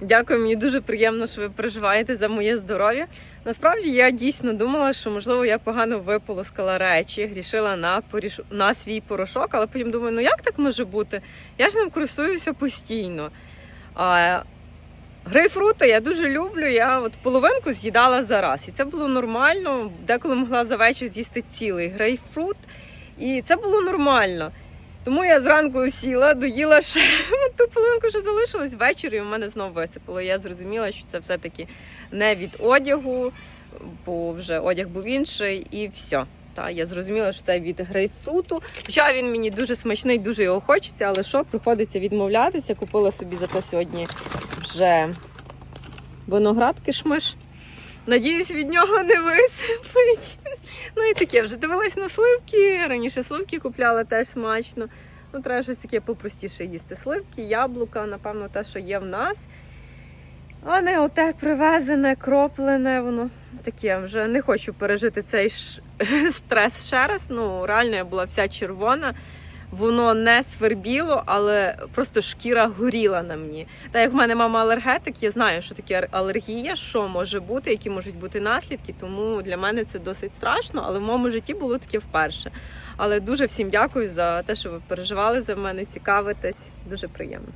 Дякую, мені дуже приємно, що ви переживаєте за моє здоров'я. Насправді я дійсно думала, що можливо я погано виполоскала речі, грішила на поріш... на свій порошок, але потім думаю, ну як так може бути? Я ж ним користуюся постійно. А, грейпфрути я дуже люблю. Я от половинку з'їдала за раз. І це було нормально. Деколи могла за вечір з'їсти цілий грейпфрут. І це було нормально. Тому я зранку сіла, доїла ще ту половинку, що залишилась ввечері, і в мене знову висипало. Я зрозуміла, що це все-таки не від одягу, бо вже одяг був інший, і все. Та я зрозуміла, що це від грейпфруту. Хоча він мені дуже смачний, дуже його хочеться, але що, приходиться відмовлятися. Купила собі зато сьогодні вже виноград кишмиш. Надіюсь, від нього не висипить. Ну і таке, вже дивилась на сливки. Раніше сливки купляла теж смачно. Ну, треба щось таке попростіше їсти. Сливки, яблука, напевно, те, що є в нас. А не оте привезене, кроплене, воно таке. Вже не хочу пережити цей ш- стрес ще раз. Ну, реально я була вся червона. Воно не свербіло, але просто шкіра горіла на мені. Та як в мене мама алергетик, я знаю, що таке алергія, що може бути, які можуть бути наслідки. Тому для мене це досить страшно, але в моєму житті було таке вперше. Але дуже всім дякую за те, що ви переживали за мене, цікавитесь. Дуже приємно.